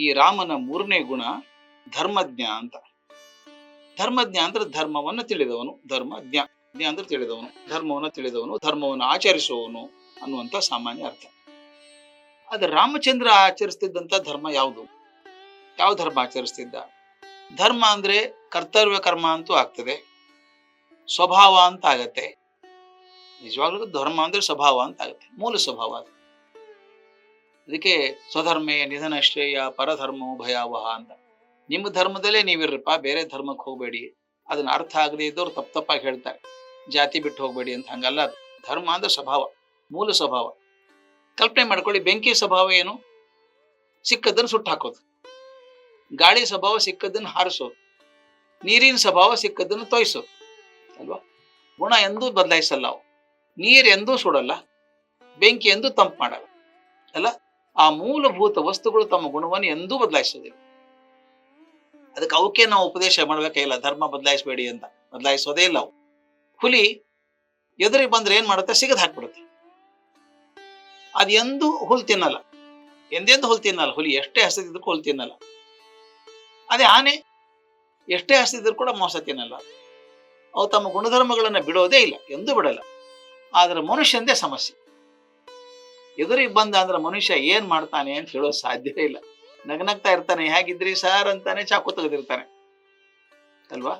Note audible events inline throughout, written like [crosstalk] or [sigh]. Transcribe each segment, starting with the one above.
ಈ ರಾಮನ ಮೂರನೇ ಗುಣ ಧರ್ಮಜ್ಞ ಅಂತ. ಧರ್ಮಜ್ಞ ಅಂದ್ರೆ ಧರ್ಮವನ್ನು ತಿಳಿದವನು ಧರ್ಮಜ್ಞ ಜ್ಞ ಅಂದ್ರೆ ತಿಳಿದವನು, ಧರ್ಮವನ್ನು ತಿಳಿದವನು, ಧರ್ಮವನ್ನು ಆಚರಿಸುವವನು ಅನ್ನುವಂಥ ಸಾಮಾನ್ಯ ಅರ್ಥ. ಆದ್ರೆ ರಾಮಚಂದ್ರ ಆಚರಿಸ್ತಿದ್ದಂಥ ಧರ್ಮ ಯಾವುದು? ಯಾವ ಧರ್ಮ ಆಚರಿಸ್ತಿದ್ದ? ಧರ್ಮ ಅಂದ್ರೆ ಕರ್ತವ್ಯ ಕರ್ಮ ಅಂತೂ ಆಗ್ತದೆ, ಸ್ವಭಾವ ಅಂತ ಆಗತ್ತೆ. ನಿಜವಾಗ್ಲೂ ಧರ್ಮ ಅಂದ್ರೆ ಸ್ವಭಾವ ಅಂತ ಆಗುತ್ತೆ, ಮೂಲ ಸ್ವಭಾವ ಅದು. ಅದಕ್ಕೆ ಸ್ವಧರ್ಮೇ ನಿಧನ ಶ್ರೇಯ ಪರಧರ್ಮೋ ಭಯಾವಹ ಅಂತ. ನಿಮ್ಮ ಧರ್ಮದಲ್ಲೇ ನೀವಿರ್ರಪ್ಪ, ಬೇರೆ ಧರ್ಮಕ್ಕೆ ಹೋಗಬೇಡಿ. ಅದನ್ನ ಅರ್ಥ ಆಗದೆ ಇದ್ದವ್ರು ತಪ್ಪು ತಪ್ಪಾಗಿ ಹೇಳ್ತಾರೆ. ಜಾತಿ ಬಿಟ್ಟು ಹೋಗಬೇಡಿ ಅಂತ ಹಂಗಲ್ಲ. ಧರ್ಮ ಅಂದ್ರೆ ಸ್ವಭಾವ, ಮೂಲ ಸ್ವಭಾವ. ಕಲ್ಪನೆ ಮಾಡ್ಕೊಳ್ಳಿ, ಬೆಂಕಿ ಸ್ವಭಾವ ಏನು? ಸಿಕ್ಕದನ್ನು ಸುಟ್ಟು ಹಾಕೋದು. ಗಾಳಿ ಸ್ವಭಾವ ಸಿಕ್ಕದನ್ನು ಹಾರಿಸೋದು ನೀರಿನ ಸ್ವಭಾವ ಸಿಕ್ಕದನ್ನು ತೋಯಿಸೋದು ಅಲ್ವಾ? ಗುಣ ಎಂದೂ ಬದಲಾಯಿಸಲ್ಲ ಅವು. ನೀರು ಎಂದೂ ಸುಡಲ್ಲ. ಬೆಂಕಿ ಎಂದೂ ತಂಪು ಮಾಡಲ್ಲ. ಅಲ್ಲ? ಆ ಮೂಲಭೂತ ವಸ್ತುಗಳು ತಮ್ಮ ಗುಣವನ್ನು ಎಂದೂ ಬದಲಾಯಿಸೋದಿಲ್ಲ. ಅದಕ್ಕೆ ಅವಕ್ಕೆ ನಾವು ಉಪದೇಶ ಮಾಡ್ಬೇಕಾಗಿಲ್ಲ ಧರ್ಮ ಬದಲಾಯಿಸಬೇಡಿ ಅಂತ. ಬದಲಾಯಿಸೋದೇ ಇಲ್ಲ ಅವು ಹುಲಿ ಎದುರಿಗೆ ಬಂದ್ರೆ ಏನ್ ಮಾಡುತ್ತೆ? ಸಿಗದ್ ಹಾಕ್ಬಿಡುತ್ತೆ. ಅದ್ ಹುಲ್ ತಿನ್ನಲ್ಲ. ಎಂದೆಂದು ಹುಲ್ ತಿನ್ನಲ್ಲ. ಹುಲಿ ಎಷ್ಟೇ ಹಸಿದಿದ್ರು ಹುಲ್ ತಿನ್ನಲ್ಲ. ಅದೇ ಆನೆ ಎಷ್ಟೇ ಹಸಿದ್ರು ಕೂಡ ಮೋಸ ತಿನ್ನಲ್ಲ. ಅವು ತಮ್ಮ ಗುಣಧರ್ಮಗಳನ್ನ ಬಿಡೋದೇ ಇಲ್ಲ. ಎಂದೂ ಬಿಡಲ್ಲ. ಆದ್ರೆ ಮನುಷ್ಯಂದೇ ಸಮಸ್ಯೆ. ಎದುರಿಗೆ ಬಂದ ಅಂದ್ರೆ ಮನುಷ್ಯ ಏನ್ ಮಾಡ್ತಾನೆ ಅಂತ ಹೇಳೋ ಸಾಧ್ಯ ಇಲ್ಲ. ನಗನಗ್ತಾ ಇರ್ತಾನೆ ಹೇಗಿದ್ರಿ ಸಾರ್? ಅಂತಾನೆ ಚಾಕು ತೆಗೆದಿರ್ತಾನೆ. ಅಲ್ವಾ?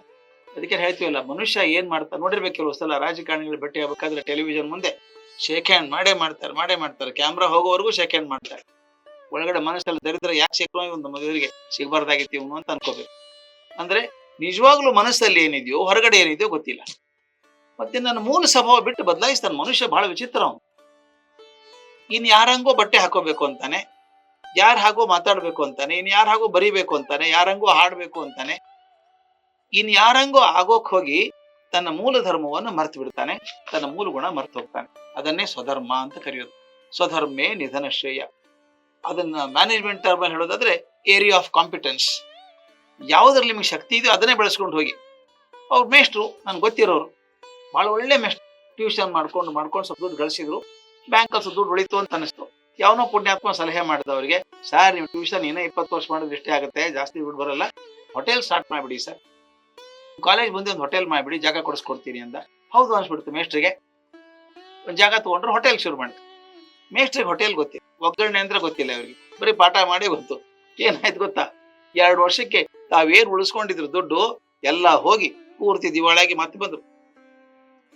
ಅದಕ್ಕೆ ಹೇಳ್ತೀವಲ್ಲ, ಮನುಷ್ಯ ಏನ್ ಮಾಡ್ತಾನೆ ನೋಡಿರ್ಬೇಕು ಕೆಲವು ಸಲ, ರಾಜಕಾರಣಿಗಳು ಭೇಟಿ ಆಗ್ಬೇಕಾದ್ರೆ ಟೆಲಿವಿಷನ್ ಮುಂದೆ ಶೇಕ್ ಹ್ಯಾಂಡ್ ಮಾಡೇ ಮಾಡ್ತಾರೆ ಮಾಡೇ ಮಾಡ್ತಾರೆ. ಕ್ಯಾಮ್ರಾ ಹೋಗೋವರೆಗೂ ಶೇಕ್ ಹ್ಯಾಂಡ್ ಮಾಡ್ತಾರೆ. ಒಳಗಡೆ ಮನಸ್ಸಲ್ಲಿ ದರಿದ್ರ ಯಾಕೆ ಸಿಕ್ಕೋ ಒಂದು ಮದುವೆಗೆ ಸಿಗಬಾರ್ದಾಗಿತ್ತು ಇವನು ಅಂತ ಅನ್ಕೋಬೇಕು. ಅಂದ್ರೆ ನಿಜವಾಗ್ಲೂ ಮನಸ್ಸಲ್ಲಿ ಏನಿದೆಯೋ, ಹೊರಗಡೆ ಏನಿದೆಯೋ ಗೊತ್ತಿಲ್ಲ. ಮತ್ತೆ ನನ್ನ ಮೂಲ ಸ್ವಭಾವ ಬಿಟ್ಟು ಬದಲಾಯಿಸ್ತಾನೆ. ಮನುಷ್ಯ ಬಹಳ ವಿಚಿತ್ರ ಅವನು. ಇನ್ ಯಾರಂಗೋ ಬಟ್ಟೆ ಹಾಕೋಬೇಕು ಅಂತಾನೆ. ಯಾರ ಹಾಗೋ ಮಾತಾಡ್ಬೇಕು ಅಂತಾನೆ. ಇನ್ ಯಾರ ಹಾಗೋ ಬರಿಬೇಕು ಅಂತಾನೆ. ಯಾರಂಗೋ ಹಾಡ್ಬೇಕು ಅಂತಾನೆ. ಇನ್ ಯಾರಂಗೋ ಆಗೋಕ್ ಹೋಗಿ ತನ್ನ ಮೂಲ ಧರ್ಮವನ್ನು ಮರ್ತು ಬಿಡ್ತಾನೆ. ತನ್ನ ಮೂಲ ಗುಣ ಮರ್ತು ಹೋಗ್ತಾನೆ. ಅದನ್ನೇ ಸ್ವಧರ್ಮ ಅಂತ ಕರೆಯೋದು. ಸ್ವಧರ್ಮೇ ನಿಧನ ಶ್ರೇಯ. ಅದನ್ನ ಮ್ಯಾನೇಜ್ಮೆಂಟ್ ಟರ್ಮ್ ಹೇಳೋದಾದ್ರೆ ಏರಿಯಾ ಆಫ್ ಕಾಂಪಿಟೆನ್ಸ್ ಯಾವ್ದ್ರಲ್ಲಿ ನಿಮಗೆ ಶಕ್ತಿ ಇದೆಯೋ ಅದನ್ನೇ ಬೆಳೆಸ್ಕೊಂಡು ಹೋಗಿ. ಅವ್ರ ಮೇಷ್ಟ್ರು, ನನ್ಗೆ ಗೊತ್ತಿರೋರು. ಬಹಳ ಒಳ್ಳೆ ಮೇಷ್ಟ್ರು. ಟ್ಯೂಷನ್ ಮಾಡ್ಕೊಂಡು ಮಾಡ್ಕೊಂಡು ಸ್ವಲ್ಪ ದುಡ್ಡು ಗಳಿಸಿದ್ರು. ಬ್ಯಾಂಕಲ್ಲಿ ಅಲ್ಲಿ ದುಡ್ಡು ಉಳಿತು ಅಂತ ಅನಿಸ್ತು ಯಾವನೋ ಪುಣ್ಯಾತ್ಮ ಸಲಹೆ ಮಾಡಿದವರಿಗೆ, ಸರ್ ನೀವು ಟ್ಯೂಷನ್ ಇನ್ನೇ ಇಪ್ಪತ್ತು ವರ್ಷ ಮಾಡಿದ್ರೆ ಇಷ್ಟೇ ಆಗುತ್ತೆ, ಜಾಸ್ತಿ ದುಡ್ಡು ಬರಲ್ಲ ಹೋಟೆಲ್ ಸ್ಟಾರ್ಟ್ ಮಾಡಿಬಿಡಿ ಸರ್. ಕಾಲೇಜ್ ಮುಂದೆ ಒಂದು ಹೋಟೆಲ್ ಮಾಡಿಬಿಡಿ, ಜಾಗ ಕೊಡಿಸ್ಕೊಡ್ತೀನಿ ಅಂತ ಹೌದು ಅನ್ಸ್ಬಿಡ್ತು ಮೇಸ್ಟ್ರಿಗೆ ಒಂದು ಜಾಗ ತಗೊಂಡ್ರು ಹೋಟೆಲ್ ಶುರು ಮಾಡಿ ಮೇಸ್ಟ್ರಿಗೆ ಹೋಟೆಲ್ ಗೊತ್ತಿಲ್ಲ. ಒಗ್ಗರಣೆ ಅಂದ್ರೆ ಗೊತ್ತಿಲ್ಲ ಅವ್ರಿಗೆ ಬರೀ ಪಾಠ ಮಾಡಿ ಗೊತ್ತು. ಏನಾಯ್ತು ಗೊತ್ತಾ? ಎರಡು ವರ್ಷಕ್ಕೆ ತಾವೇನ್ ಉಳಿಸ್ಕೊಂಡಿದ್ರು ದುಡ್ಡು, ಎಲ್ಲ ಹೋಗಿ ಪೂರ್ತಿ ದಿವಾಳಾಗಿ ಮತ್ತೆ ಬಂದ್ರು.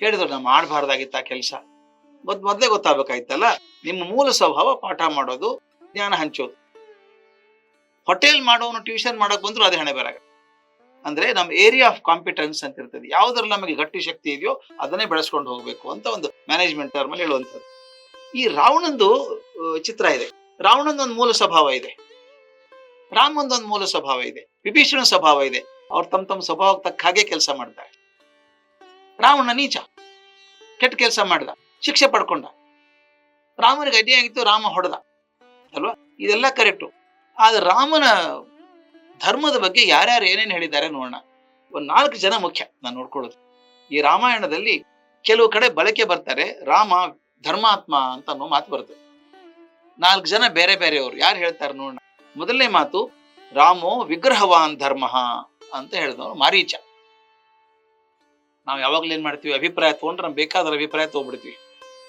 ಹೇಳಿದ್ರು ನಾ ಮಾಡಬಾರ್ದಾಗಿತ್ತ ಕೆಲಸ. ಮೊದ್, ಮೊದ್ಲೇ ಗೊತ್ತಾಗ್ಬೇಕಾಯ್ತಲ್ಲ? ನಿಮ್ಮ ಮೂಲ ಸ್ವಭಾವ ಪಾಠ ಮಾಡೋದು, ಜ್ಞಾನ ಹಂಚೋದು. ಹೋಟೆಲ್ ಮಾಡೋನು ಟ್ಯೂಷನ್ ಮಾಡಕ್ ಬಂದ್ರು ಅದೇ ಹಣೆ ಬರಾಗ ಅಂದ್ರೆ ನಮ್ಮ ಏರಿಯಾ ಆಫ್ ಕಾಂಪಿಟೆನ್ಸ್ ಅಂತ ಇರ್ತದೆ. ಯಾವ್ದ್ರಲ್ಲಿ ನಮಗೆ ಗಟ್ಟಿ ಶಕ್ತಿ ಇದೆಯೋ ಅದನ್ನೇ ಬೆಳೆಸ್ಕೊಂಡು ಹೋಗ್ಬೇಕು ಅಂತ ಒಂದು ಮ್ಯಾನೇಜ್ಮೆಂಟ್ ಟರ್ಮ್ ಅಲ್ಲಿ ಹೇಳುವಂಥದ್ದು. ಈ ರಾವಣಂದು ಚಿತ್ರ ಇದೆ. ರಾವಣಂದು ಒಂದು ಮೂಲ ಸ್ವಭಾವ ಇದೆ. ರಾಮಂದೊಂದು ಮೂಲ ಸ್ವಭಾವ ಇದೆ. ವಿಭೀಷಣ ಸ್ವಭಾವ ಇದೆ. ಅವ್ರು ತಮ್ಮ ತಮ್ಮ ಸ್ವಭಾವಕ್ಕೆ ತಕ್ಕ ಹಾಗೆ ಕೆಲಸ ಮಾಡ್ತಾರೆ. ರಾವಣ ನೀಚ. ಕೆಟ್ಟ ಕೆಲಸ ಮಾಡ್ದ. ಶಿಕ್ಷೆ ಪಡ್ಕೊಂಡ. ರಾಮನಿಗೆ ಅಡ್ಡಿಯಾಗಿತ್ತು ರಾಮ ಹೊಡೆದ. ಅಲ್ವಾ? ಇದೆಲ್ಲ ಕರೆಕ್ಟು ಆದ್ರೆ ರಾಮನ ಧರ್ಮದ ಬಗ್ಗೆ ಯಾರ್ಯಾರು ಏನೇನು ಹೇಳಿದ್ದಾರೆ ನೋಡೋಣ. ಒಂದ್ ನಾಲ್ಕು ಜನ ಮುಖ್ಯ ನಾನು ನೋಡ್ಕೊಳ್ಳೋದು. ಈ ರಾಮಾಯಣದಲ್ಲಿ ಕೆಲವು ಕಡೆ ಬಳಕೆ ಬರ್ತಾರೆ ರಾಮ, ಧರ್ಮಾತ್ಮ ಅಂತ ಅನ್ನೋ ಮಾತು ಬರ್ತದೆ ನಾಲ್ಕು ಜನ ಬೇರೆ ಬೇರೆಯವರು. ಯಾರು ಹೇಳ್ತಾರೆ ನೋಡೋಣ. ಮೊದಲನೇ ಮಾತು, ರಾಮೋ ವಿಗ್ರಹವಾನ್ ಧರ್ಮ ಅಂತ ಹೇಳಿದವರು ಮಾರೀಚ. ನಾವು ಯಾವಾಗಲೂ ಏನ್ ಮಾಡ್ತೀವಿ, ಅಭಿಪ್ರಾಯ ತಗೊಂಡ್ರೆ ನಮ್ಗೆ ಬೇಕಾದ್ರೆ ಅಭಿಪ್ರಾಯ ತಗೊಂಡ್ಬಿಡ್ತೀವಿ.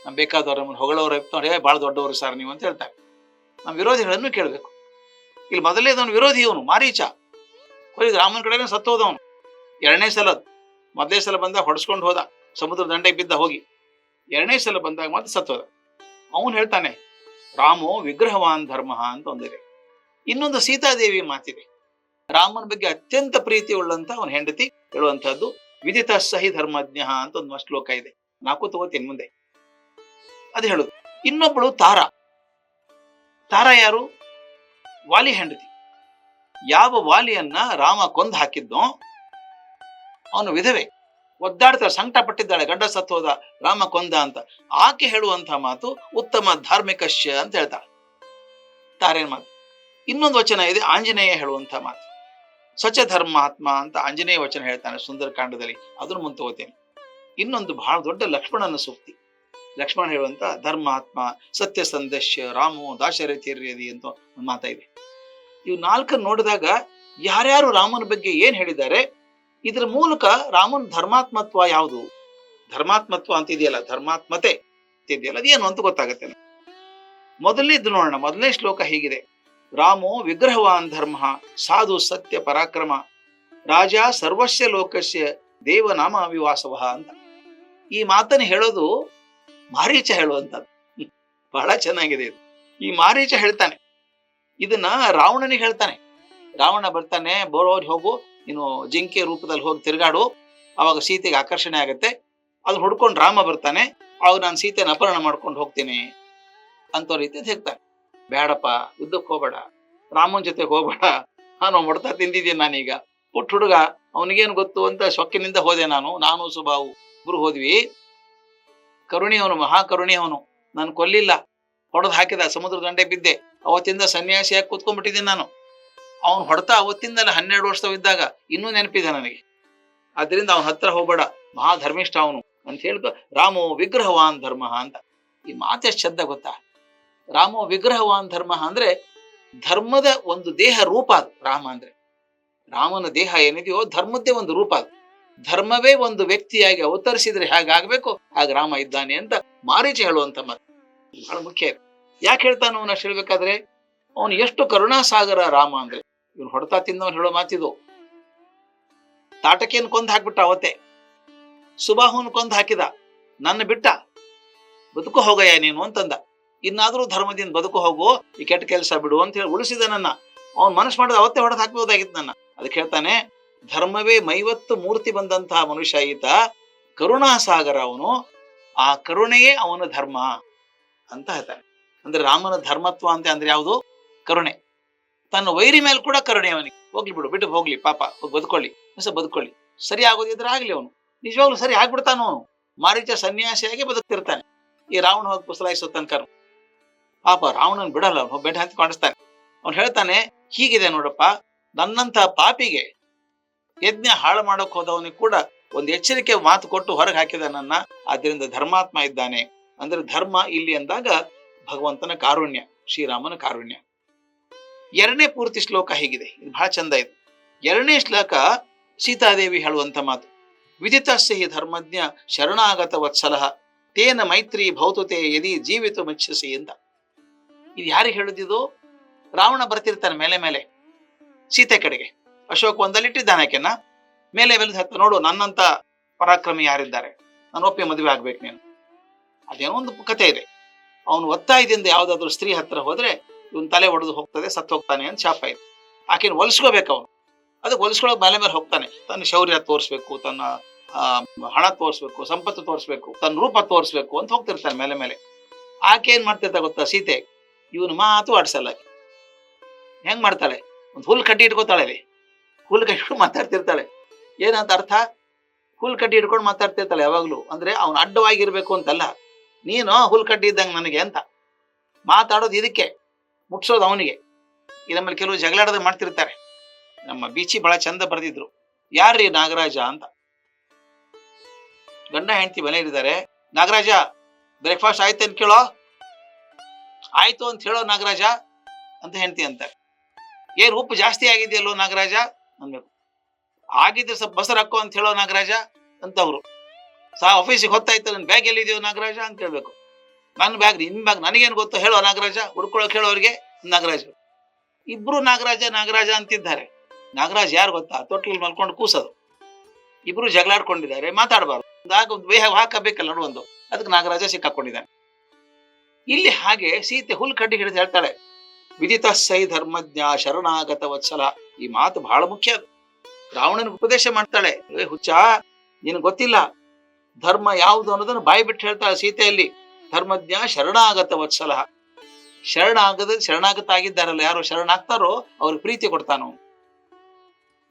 ನಮ್ಗೆ ಬೇಕಾದವ್ರು ನಮ್ಮನ್ನು ಹೊಗಳವ್ರು ಭಾಳ ದೊಡ್ಡವರು ಸರ್ ನೀವು ಅಂತ ಹೇಳ್ತಾರೆ. ನಮ್ಮ ವಿರೋಧಿಗಳನ್ನು ಕೇಳಬೇಕು. ಇಲ್ಲಿ ಮೊದಲನೇದವನು ವಿರೋಧಿ ಇವನು, ಮಾರೀಚ. ಹೋಗಿ ರಾಮನ ಕಡೆನೇ ಸತ್ತೋದವನು ಎರಡನೇ ಸಲ ಮೊದಲನೇ ಸಲ ಬಂದಾಗ ಹೊಡೆಸ್ಕೊಂಡು ಹೋದ, ಸಮುದ್ರ ದಂಡೆಗೆ ಬಿದ್ದ ಹೋಗಿ. ಎರಡನೇ ಸಲ ಬಂದಾಗ ಮಾತ್ರ ಸತ್ತೋದ ಅವನು ಹೇಳ್ತಾನೆ, ರಾಮೋ, ವಿಗ್ರಹವಾನ್ ಧರ್ಮ ಅಂತ ಒಂದಿದೆ. ಇನ್ನೊಂದು ಸೀತಾದೇವಿ ಮಾತಿದೆ. ರಾಮನ ಬಗ್ಗೆ ಅತ್ಯಂತ ಪ್ರೀತಿ ಉಳ್ಳಂತ ಅವನ ಹೆಂಡತಿ ಹೇಳುವಂತಹದ್ದು ವಿದಿತ ಸಹಿ ಧರ್ಮಜ್ಞ ಅಂತ ಒಂದು ಶ್ಲೋಕ ಇದೆ. ನಾಕು ತಗೋತೀನಿ ಮುಂದೆ. ಅದು ಹೇಳುದು. ಇನ್ನೊಬ್ಬಳು ತಾರ. ತಾರ ಯಾರು? ವಾಲಿ ಹೆಂಡತಿ. ಯಾವ ವಾಲಿಯನ್ನ ರಾಮ ಕೊಂದು ಹಾಕಿದ್ದೋ ಅವನು ವಿಧವೆ. ಒದ್ದಾಡ್ತಾಳೆ ಸಂಕಟ ಪಟ್ಟಿದ್ದಾಳೆ ಗಡ್ಡ ಸತ್ತೋದ ರಾಮ ಕೊಂದ ಅಂತ. ಆಕೆ ಹೇಳುವಂತ ಮಾತು ಉತ್ತಮ ಧಾರ್ಮಿಕ ಶ್ಯ ಅಂತ ಹೇಳ್ತಾಳೆ. ತಾರೇನ್ ಮಾತು? ಇನ್ನೊಂದು ವಚನ ಇದೆ, ಆಂಜನೇಯ ಹೇಳುವಂತ ಮಾತು. ಸ್ವಚ್ಛ ಧರ್ಮಾತ್ಮ ಅಂತ ಆಂಜನೇಯ ವಚನ ಹೇಳ್ತಾನೆ ಸುಂದರಕಾಂಡದಲ್ಲಿ. ಅದನ್ನು ಮುಂದೆ ಇನ್ನೊಂದು ಬಹಳ ದೊಡ್ಡ ಲಕ್ಷ್ಮಣನ ಸೂಕ್ತಿ. ಲಕ್ಷ್ಮಣ ಹೇಳುವಂತ ಧರ್ಮಾತ್ಮ ಸತ್ಯ ಸಂದಶ್ಯ ರಾಮೋ ದಾಶರಥಿರ್ಯದಿ ಅಂತ ಒಂದು ಮಾತಾ ಇದೆ. ಇವು ನಾಲ್ಕನ್ನು ನೋಡಿದಾಗ ಯಾರ್ಯಾರು ರಾಮನ ಬಗ್ಗೆ ಏನ್ ಹೇಳಿದ್ದಾರೆ, ಇದ್ರ ಮೂಲಕ ರಾಮನ ಧರ್ಮಾತ್ಮತ್ವ ಯಾವುದು? ಧರ್ಮಾತ್ಮತ್ವ ಅಂತ ಇದೆಯಲ್ಲ, ಧರ್ಮಾತ್ಮತೆ ಇದೆಯಲ್ಲ ಅದೇನು ಅಂತ ಗೊತ್ತಾಗುತ್ತೆ. ಮೊದಲನೇದು ನೋಡೋಣ, ಮೊದಲನೇ ಶ್ಲೋಕ ಹೀಗಿದೆ. ರಾಮೋ ವಿಗ್ರಹವಾನ್ ಧರ್ಮ, ಸಾಧು ಸತ್ಯ ಪರಾಕ್ರಮ, ರಾಜ ಸರ್ವಸ್ಯ ಲೋಕಸ್ಯ ದೇವನಾಮ ವಿವಾಸವ ಅಂತ. ಈ ಮಾತನ್ನು ಹೇಳೋದು ಮಾರೀಚ ಹೇಳುವಂಥದ್ದು. ಬಹಳ ಚೆನ್ನಾಗಿದೆ ಇದು. ಈ ಮಾರೀಚ ಹೇಳ್ತಾನೆ. ಇದನ್ನ ರಾವಣನಿಗೆ ಹೇಳ್ತಾನೆ. ರಾವಣ ಬರ್ತಾನೆ ಬೋರೋರ್ ಹೋಗು, ನೀನು ಜಿಂಕೆ ರೂಪದಲ್ಲಿ ಹೋಗಿ ತಿರುಗಾಡು, ಅವಾಗ ಸೀತೆಗೆ ಆಕರ್ಷಣೆ ಆಗತ್ತೆ. ಅದನ್ನ ಹುಡ್ಕೊಂಡು ರಾಮ ಬರ್ತಾನೆ ಅವಾಗ ನಾನು ಸೀತೆನ ಅಪಹರಣ ಮಾಡ್ಕೊಂಡು ಹೋಗ್ತೀನಿ ಅಂತ ರೀತಿ ಹೇಳ್ತಾನೆ. ಬೇಡಪ್ಪ, ಯುದ್ಧಕ್ಕೆ ಹೋಗ್ಬೇಡ, ರಾಮನ ಜೊತೆ ಹೋಗ್ಬೇಡ, ನಾನು ಹೊಡ್ತಾ ತಿಂದಿದ್ದೀನಿ ನಾನೀಗ. ಪುಟ್ಟ ಹುಡುಗ, ಅವನಿಗೇನು ಗೊತ್ತು ಅಂತ ಸೊಕ್ಕಿನಿಂದ ಹೋದೆ ನಾನು ನಾನು ಸುಬಾವು. ಇಬ್ರು ಹೋದ್ವಿ ಕರುಣಿ ಅವನು ನಾನು ಕೊಲ್ಲಿಲ್ಲ. ಹೊಡೆದು ಹಾಕಿದ ಸಮುದ್ರ ದಂಡೆ ಬಿದ್ದೆ. ಅವತ್ತಿಂದ ಸನ್ಯಾಸಿಯಾಗಿ ಕೂತ್ಕೊಂಡ್ಬಿಟ್ಟಿದ್ದೀನಿ ನಾನು. ಅವನು ಹೊಡೆತ ಅವತ್ತಿಂದಲೇ ಹನ್ನೆರಡು ವರ್ಷವಿದ್ದಾಗ ಇನ್ನೂ ನೆನಪಿದೆ ನನಗೆ. ಅದರಿಂದ ಅವನ ಹತ್ರ ಹೋಗಬೇಡ. ಮಹಾಧರ್ಮಿಷ್ಠ ಅವನು ಅಂತ ಹೇಳ್ಕೊ, ರಾಮೋ ವಿಗ್ರಹವಾನ್ ಧರ್ಮ ಅಂತ. ಈ ಮಾತೆ ಶಬ್ದ ಗೊತ್ತಾ? ರಾಮೋ ವಿಗ್ರಹವಾನ್ ಧರ್ಮ ಅಂದ್ರೆ ಧರ್ಮದ ಒಂದು ದೇಹ ರೂಪ ಅದು. ರಾಮ ಅಂದ್ರೆ ರಾಮನ ದೇಹ ಏನಿದೆಯೋ ಧರ್ಮದ್ದೇ ಒಂದು ರೂಪ ಅದು. ಧರ್ಮವೇ ಒಂದು ವ್ಯಕ್ತಿಯಾಗಿ ಅವತರಿಸಿದ್ರೆ ಹೇಗಾಗಬೇಕು ಹಾಗೆ ರಾಮ ಇದ್ದಾನೆ ಅಂತ ಮಾರೀಚಿ ಹೇಳುವಂತ ಮಾತು. ಬಹಳ ಮುಖ್ಯ. ಯಾಕೆ ಹೇಳ್ತಾನ ಅವನ ಹೇಳ್ಬೇಕಾದ್ರೆ, ಅವನು ಎಷ್ಟು ಕರುಣಾಸಾಗರ ರಾಮ ಅಂದ್ರೆ. ಇವನು ಹೊಡೆತ ತಿಂದವನು ಹೇಳೋ ಮಾತಿದು. ತಾಟಕಿಯನ್ನು ಕೊಂದು ಹಾಕ್ಬಿಟ್ಟ ಅವತ್ತೆ. ಸುಬಾಹುನ್ ಕೊಂದು ಹಾಕಿದ. ನನ್ನ ಬಿಟ್ಟ. ಬದುಕು ಹೋಗಯ್ಯ ನೀನು ಅಂತಂದ. ಇನ್ನಾದ್ರೂ ಧರ್ಮದಿಂದ ಬದುಕು ಹೋಗು, ಈ ಕೆಟ್ಟ ಕೆಲಸ ಬಿಡು ಅಂತ ಹೇಳಿ ಉಳಿಸಿದ ನನ್ನ. ಅವನ್ ಮನಸ್ಸು ಮಾಡಿದ ಅವತ್ತೇ ಹೊಡೆದು ಹಾಕ್ಬೋದಾಗಿತ್ತು ನನ್ನ. ಅದಕ್ಕೆ ಹೇಳ್ತಾನೆ ಧರ್ಮವೇ ಮೈವತ್ತು ಮೂರ್ತಿ ಬಂದಂತಹ ಮನುಷ್ಯ ಈತ. ಕರುಣಾಸಾಗರ ಅವನು. ಆ ಕರುಣೆಯೇ ಅವನ ಧರ್ಮ ಅಂತ ಹೇಳ್ತಾನೆ. ಅಂದ್ರೆ ರಾಮನ ಧರ್ಮತ್ವ ಅಂತ ಅಂದ್ರೆ ಯಾವುದು? ಕರುಣೆ. ತನ್ನ ವೈರಿ ಮೇಲೆ ಕೂಡ ಕರುಣೆ ಅವನಿಗೆ. ಹೋಗ್ಲಿ ಬಿಡು, ಬಿಟ್ಟು ಹೋಗ್ಲಿ, ಪಾಪ ಬದುಕೊಳ್ಳಿ. ಹೊಸ ಬದುಕೊಳ್ಳಿ. ಸರಿ ಆಗೋದಿದ್ರೆ ಆಗ್ಲಿ ಅವನು. ನಿಜವಾಗ್ಲೂ ಸರಿ ಆಗ್ಬಿಡ್ತಾನ ಅವನು. ಮಾರೀಚ ಸನ್ಯಾಸಿಯಾಗಿ ಬದುಕ್ತಿರ್ತಾನೆ. ಈ ರಾವಣ ಹೋಗಿ ಪುಸಲಾಯಿಸೋ ತನಕ ಪಾಪ ರಾವಣನ್ ಬಿಡಲ್ಲ ಅವನು ಬೆಡ್ ಹಂತ ಕಾಣಿಸ್ತಾನೆ. ಅವ್ನು ಹೇಳ್ತಾನೆ, ಹೀಗಿದೆ ನೋಡಪ್ಪ ನನ್ನಂತ ಪಾಪಿಗೆ ಯಜ್ಞ ಹಾಳು ಮಾಡಕ್ ಹೋದವನಿಗೆ ಕೂಡ ಒಂದು ಎಚ್ಚರಿಕೆ ಮಾತು ಕೊಟ್ಟು ಹೊರಗೆ ಹಾಕಿದ ನನ್ನ. ಆದ್ರಿಂದ ಧರ್ಮಾತ್ಮ ಇದ್ದಾನೆ. ಅಂದ್ರೆ ಧರ್ಮ ಇಲ್ಲಿ ಅಂದಾಗ ಭಗವಂತನ ಕಾರುಣ್ಯ, ಶ್ರೀರಾಮನ ಕಾರುಣ್ಯ. ಎರಡನೇ ಪೂರ್ತಿ ಶ್ಲೋಕ ಹೀಗಿದೆ. ಇದು ಬಹಳ ಚಂದ ಇದೆ. ಎರಡನೇ ಶ್ಲೋಕ ಸೀತಾದೇವಿ ಹೇಳುವಂತ ಮಾತು. ವಿದಿತಸ್ಯ ಹಿ ಧರ್ಮಜ್ಞ ಶರಣಾಗತ ವತ್ಸಲಹ ತೇನ ಮೈತ್ರಿ ಭೌತತೆ ಯದಿ ಜೀವಿತ ಮೆಚ್ಚಿಸಿ ಅಂತ. ಇದು ಯಾರಿಗೆ ಹೇಳುದಿದು? ರಾವಣ ಬರ್ತಿರ್ತಾನೆ ಮೇಲೆ ಮೇಲೆ, ಸೀತೆ ಕಡೆಗೆ. ಅಶೋಕ್ ಒಂದಲ್ಲಿ ಇಟ್ಟಿದ್ದಾನೆ ಆಕೆನ. ಮೇಲೆ ಮೇಲೆ ಹತ್ತು ನೋಡು, ನನ್ನಂತ ಪರಾಕ್ರಮಿ ಯಾರಿದ್ದಾರೆ? ನಾನು ಒಪ್ಪಿ ಮದುವೆ ಆಗ್ಬೇಕು ನೀನು. ಅದೇನೋ ಒಂದು ಕತೆ ಇದೆ. ಅವನು ಒತ್ತಾಯದಿಂದ ಯಾವ್ದಾದ್ರು ಸ್ತ್ರೀ ಹತ್ರ ಹೋದ್ರೆ ಇವನ್ ತಲೆ ಒಡೆದು ಹೋಗ್ತದೆ, ಸತ್ತು ಹೋಗ್ತಾನೆ ಅಂತ ಶಾಪ ಇದೆ. ಆಕೆನ ಹೊಲಿಸ್ಕೋಬೇಕು ಅವನು. ಅದಕ್ಕೆ ಒಲಿಸ್ಕೊಳಕ್ ಮೇಲೆ ಮೇಲೆ ಹೋಗ್ತಾನೆ. ತನ್ನ ಶೌರ್ಯ ತೋರಿಸ್ಬೇಕು, ತನ್ನ ಹಣ ತೋರಿಸ್ಬೇಕು, ಸಂಪತ್ತು ತೋರಿಸ್ಬೇಕು, ತನ್ನ ರೂಪ ತೋರಿಸ್ಬೇಕು ಅಂತ ಹೋಗ್ತಿರ್ತಾನೆ ಮೇಲೆ ಮೇಲೆ. ಆಕೆ ಏನ್ ಮಾಡ್ತಿರ್ತಾ ಗೊತ್ತಾ? ಸೀತೆ, ಇವನು ಮಾತು ಆಡ್ಸಲ್ಲ. ಹೆಂಗ್ ಮಾಡ್ತಾಳೆ? ಒಂದು ಹುಲ್ ಕಟ್ಟಿ ಇಟ್ಕೋತಾಳೆ ಹುಲ್ ಕಟ್ಕೊಂಡು ಮಾತಾಡ್ತಿರ್ತಾಳೆ? ಏನಂತ ಅರ್ಥ? ಹುಲ್ ಕಟ್ಟಿ ಇಟ್ಕೊಂಡು ಮಾತಾಡ್ತಿರ್ತಾಳೆ ಯಾವಾಗ್ಲೂ. ಅಂದ್ರೆ ಅವ್ನು ಅಡ್ಡವಾಗಿರ್ಬೇಕು ಅಂತಲ್ಲ. ನೀನು ಹುಲ್ ಕಟ್ಟಿ ಇದ್ದಂಗೆ ನನಗೆ ಅಂತ. ಮಾತಾಡೋದು ಇದಕ್ಕೆ, ಮುಟ್ಸೋದು ಅವನಿಗೆ. ನಮ್ಮಲ್ಲಿ ಕೆಲವು ಜಗಳಾಡೋದು ಮಾಡ್ತಿರ್ತಾರೆ. ನಮ್ಮ ಬೀಚಿ ಬಹಳ ಚಂದ ಬರೆದಿದ್ರು. ಯಾರ್ರೀ ನಾಗರಾಜ ಅಂತ? ಗಂಡ ಹೆಂಡತಿ ಮನೆಯಲ್ಲಿದ್ದಾರೆ ನಾಗರಾಜ ಬ್ರೇಕ್ಫಾಸ್ಟ್ ಆಯ್ತು ಅಂತ ಕೇಳೋ? ಆಯ್ತು ಅಂತ ಹೇಳೋ ನಾಗರಾಜ? ಅಂತ ಹೆಂಡತಿ ಅಂತಾರೆ. ಏನ್ ಉಪ್ಪು ಜಾಸ್ತಿ ಆಗಿದೆಯಲ್ಲೋ ನಾಗರಾಜ? ಅನ್ಬೇಕು ಆಗಿದ್ರೆ ಸ್ವಲ್ಪ ಬಸರ್ ಹಾಕೋ ಅಂತ ಹೇಳೋ ನಾಗರಾಜ ಅಂತ ಅವರು ಸಾ ಆಫೀಸಿಗೆ ಹೊತ್ತಾಯ್ತು ನನ್ನ ಬ್ಯಾಗ್ ಎಲ್ಲಿದೆಯೋ ನಾಗರಾಜ ಅಂತ ಕೇಳ್ಬೇಕು ನನ್ನ ಬ್ಯಾಗ್ ನಿನ್ ಬ್ಯಾಗ್ ನನಗೇನು ಗೊತ್ತು ಹೇಳೋ ನಾಗರಾಜ ಹುಡ್ಕೊಳಕ್ ಹೇಳೋರಿಗೆ ನಾಗರಾಜ. ಇಬ್ರು ನಾಗರಾಜ ನಾಗರಾಜ ಅಂತಿದ್ದಾರೆ. ನಾಗರಾಜ್ ಯಾರು ಗೊತ್ತಾ? ತೊಟ್ಲಲ್ಲಿ ಮಲ್ಕೊಂಡು ಕೂಸೋದು. ಇಬ್ರು ಜಗಳಾಡ್ಕೊಂಡಿದ್ದಾರೆ, ಮಾತಾಡಬಾರ್ದು. ಆಗ ಒಂದು ವೇಹ ಹಾಕಬೇಕಲ್ಲ ನೋಡುವಂದು. ಅದಕ್ಕೆ ನಾಗರಾಜ ಸಿಕ್ಕಾಕೊಂಡಿದ್ದಾನೆ. ಇಲ್ಲಿ ಹಾಗೆ ಸೀತೆ ಹುಲ್ ಕಡ್ಡಿ ಹಿಡಿದು ಹೇಳ್ತಾಳೆ. ವಿದಿತ ಸೈ ಧರ್ಮಜ್ಞ ಶರಣಾಗತ ವತ್ಸಲ. ಈ ಮಾತು ಬಹಳ ಮುಖ್ಯ. ಅದು ರಾವಣನ ಉಪದೇಶ ಮಾಡ್ತಾಳೆ, ಏ ಹುಚ್ಚ, ನಿನಗೆ ಗೊತ್ತಿಲ್ಲ? ಧರ್ಮ ಯಾವುದು ಅನ್ನೋದನ್ನು ಬಾಯಿ ಬಿಟ್ಟು ಹೇಳ್ತಾಳೆ ಸೀತೆಯಲ್ಲಿ. ಧರ್ಮಜ್ಞ ಶರಣಾಗತ ವತ್ಸಲ. ಶರಣಾಗದ ಶರಣಾಗತ ಆಗಿದ್ದಾರಲ್ಲ ಯಾರು ಶರಣಾಗ್ತಾರೋ ಅವ್ರಿಗೆ ಪ್ರೀತಿ ಕೊಡ್ತಾನು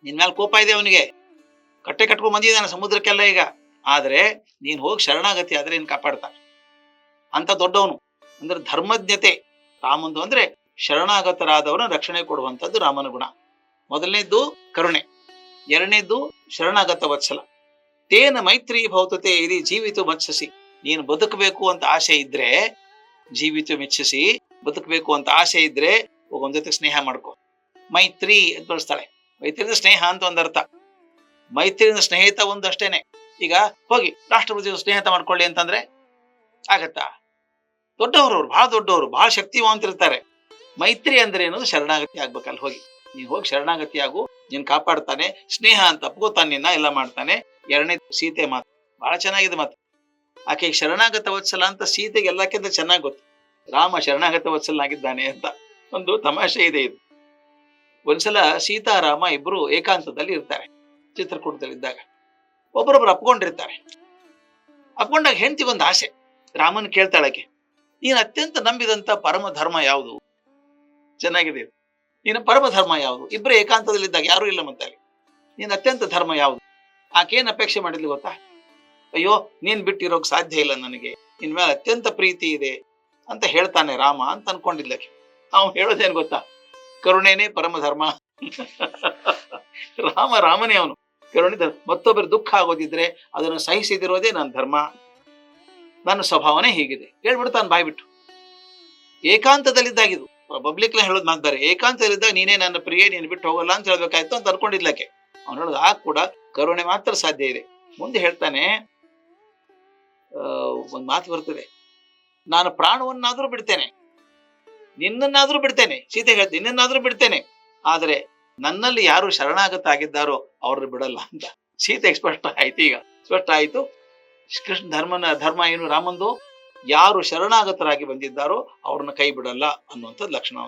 ನಿನ್ ಮೇಲೆ ಕೋಪ ಇದೆ ಅವನಿಗೆ. ಕಟ್ಟೆ ಕಟ್ಕೊಂಡ್ ಬಂದಿದ್ದಾನೆ ಸಮುದ್ರಕ್ಕೆಲ್ಲ ಈಗ. ಆದ್ರೆ ನೀನ್ ಹೋಗಿ ಶರಣಾಗತಿ, ಆದ್ರೆ ನೀನ್ ಕಾಪಾಡ್ತಾನೆ ಅಂತ ದೊಡ್ಡವನು. ಅಂದ್ರೆ ಧರ್ಮಜ್ಞತೆ. ರಾಮಂದು ಅಂದ್ರೆ ಶರಣಾಗತರಾದವನ ರಕ್ಷಣೆ ಕೊಡುವಂಥದ್ದು ರಾಮನ ಗುಣ. ಮೊದಲನೇದ್ದು ಕರುಣೆ, ಎರಡನೇದ್ದು ಶರಣಾಗತ ವತ್ಸಲ. ತೇನ ಮೈತ್ರಿ ಭೌತತೆ ಇರಿ ಜೀವಿತು ಮತ್ಸಸಿ ನೀನು ಬದುಕಬೇಕು ಅಂತ ಆಸೆ ಇದ್ರೆ ಜೀವಿತು ಮೆಚ್ಚಿಸಿ ಬದುಕಬೇಕು ಅಂತ ಆಸೆ ಇದ್ರೆ ಒಂದ್ ಜೊತೆ ಸ್ನೇಹ ಮಾಡ್ಕೊ. ಮೈತ್ರಿ ಅಂತ ಬಳಸ್ತಾಳೆ. ಮೈತ್ರಿಯಿಂದ ಸ್ನೇಹ ಅಂತ ಒಂದರ್ಥ ಮೈತ್ರಿಯಿಂದ ಸ್ನೇಹಿತ ಒಂದಷ್ಟೇನೆ ಈಗ ಹೋಗಿ ರಾಷ್ಟ್ರಪತಿ ಸ್ನೇಹಿತ ಮಾಡ್ಕೊಳ್ಳಿ ಅಂತಂದ್ರೆ ಆಗತ್ತಾ? ದೊಡ್ಡವರು ಬಹಳ ದೊಡ್ಡವರು ಬಹಳ ಶಕ್ತಿವಂತಿರ್ತಾರೆ ಮೈತ್ರಿ ಅಂದ್ರೆ ಏನದು ಶರಣಾಗತಿ ಆಗ್ಬೇಕಲ್ಲಿ ಹೋಗಿ. ನೀನ್ ಹೋಗಿ ಶರಣಾಗತಿ ಆಗು, ನೀನ್ ಕಾಪಾಡ್ತಾನೆ, ಸ್ನೇಹ ಅಂತ ಅಪ್ಕೋತಾನೆ ನಿನ್ನ, ಎಲ್ಲ ಮಾಡ್ತಾನೆ. ಎರಡನೇ ಸೀತೆ ಮಾತು. ಬಹಳ ಚೆನ್ನಾಗಿದೆ ಮಾತು. ಆಕೆಗೆ ಶರಣಾಗತ ವತ್ಸಲ ಅಂತ ಸೀತೆಗೆ ಎಲ್ಲಕ್ಕಿಂತ ಚೆನ್ನಾಗಿ ಗೊತ್ತು. ರಾಮ ಶರಣಾಗತ ವತ್ಸಲನಾಗಿದ್ದಾನೆ ಅಂತ ಒಂದು ತಮಾಷೆ ಇದೆ ಇದು. ಒಂದ್ಸಲ ಸೀತಾರಾಮ ಇಬ್ರು ಏಕಾಂತದಲ್ಲಿ ಇರ್ತಾರೆ, ಚಿತ್ರಕೂಟದಲ್ಲಿದ್ದಾಗ. ಒಬ್ಬರೊಬ್ರು ಅಪ್ಕೊಂಡಿರ್ತಾರೆ. ಅಪ್ಕೊಂಡಾಗ ಒಂದು ಆಸೆ. ರಾಮನ್ ಕೇಳ್ತಾಳಕ್ಕೆ ನೀನು ಅತ್ಯಂತ ನಂಬಿದಂತ ಪರಮ ಧರ್ಮ ಯಾವುದು? ಚೆನ್ನಾಗಿದೆ ಇದು. ನೀನು ಪರಮ ಧರ್ಮ ಯಾವುದು? ಇಬ್ಬರು ಏಕಾಂತದಲ್ಲಿದ್ದಾಗ ಯಾರು ಇಲ್ಲ ಮತ್ತೆ ಅಲ್ಲಿ. ನೀನು ಅತ್ಯಂತ ಧರ್ಮ ಯಾವುದು? ಆಕೇನ್ ಅಪೇಕ್ಷೆ ಮಾಡಿದ್ಲು ಗೊತ್ತಾ? ಅಯ್ಯೋ, ನೀನ್ ಬಿಟ್ಟಿರೋಕ್ ಸಾಧ್ಯ ಇಲ್ಲ ನನಗೆ. ನಿನ್ ಮೇಲೆ ಅತ್ಯಂತ ಪ್ರೀತಿ ಇದೆ ಅಂತ ಹೇಳ್ತಾನೆ ರಾಮ ಅಂತ ಅನ್ಕೊಂಡಿದ್ಲಕ್ಕೆ ಅವ್ನು ಹೇಳೋದೇನ್ ಗೊತ್ತಾ? ಕರುಣೇನೆ ಪರಮ ಧರ್ಮ. [laughs] ರಾಮ ರಾಮನೇ ಅವನು. ಕರುಣೆ. ಮತ್ತೊಬ್ಬರ ದುಃಖ ಆಗೋದಿದ್ರೆ ಅದನ್ನು ಸಹಿಸಿದಿರೋದೇ ನನ್ನ ಧರ್ಮ. ನನ್ನ ಸ್ವಭಾವನೆ ಹೀಗಿದೆ. ಹೇಳ್ಬಿಡ್ತಾನೆ ಬಾಯ್ಬಿಟ್ಟು. ಏಕಾಂತದಲ್ಲಿದ್ದಾಗಿದು ಪಬ್ಲಿಕ್ ಹೇಳೋದು ಮಾತು ಬೇರೆ. ಏಕಾಂತದಲ್ಲಿದ್ದಾಗ ನೀನೇ ನನ್ನ ಪ್ರಿಯ, ನೀನು ಬಿಟ್ಟು ಹೋಗಲ್ಲ ಅಂತ ಹೇಳ್ಬೇಕಾಯ್ತು ಅಂತ ಅನ್ಕೊಂಡಿದ್ಲಕ್ಕೆ. ಅವ್ನು ಹೇಳೋದು, ಆ ಕೂಡ ಕರುಣೆ ಮಾತ್ರ ಸಾಧ್ಯ ಇದೆ. ಮುಂದೆ ಹೇಳ್ತಾನೆ ಒಂದ್ ಮಾತು ಬರ್ತದೆ. ನಾನು ಪ್ರಾಣವನ್ನಾದ್ರೂ ಬಿಡ್ತೇನೆ. ನಿನ್ನನ್ನಾದ್ರೂ ಬಿಡ್ತೇನೆ. ಸೀತೆ ಹೇಳ್ತೀನಿ ನಿನ್ನನ್ನಾದ್ರೂ ಬಿಡ್ತೇನೆ. ಆದ್ರೆ ನನ್ನಲ್ಲಿ ಯಾರು ಶರಣಾಗತ ಆಗಿದ್ದಾರೋ ಅವ್ರನ್ನ ಬಿಡಲ್ಲ ಅಂತ. ಸೀತೆ ಸ್ಪಷ್ಟ ಆಯ್ತು ಈಗ. ಸ್ಪಷ್ಟ ಆಯ್ತು. ಕೃಷ್ಣ ಧರ್ಮನ, ಧರ್ಮ ಏನು ರಾಮಂದು? ಯಾರು ಶರಣಾಗತರಾಗಿ ಬಂದಿದ್ದಾರೋ ಅವ್ರನ್ನ ಕೈ ಬಿಡಲ್ಲ ಅನ್ನುವಂಥದ್ದು ಲಕ್ಷಣ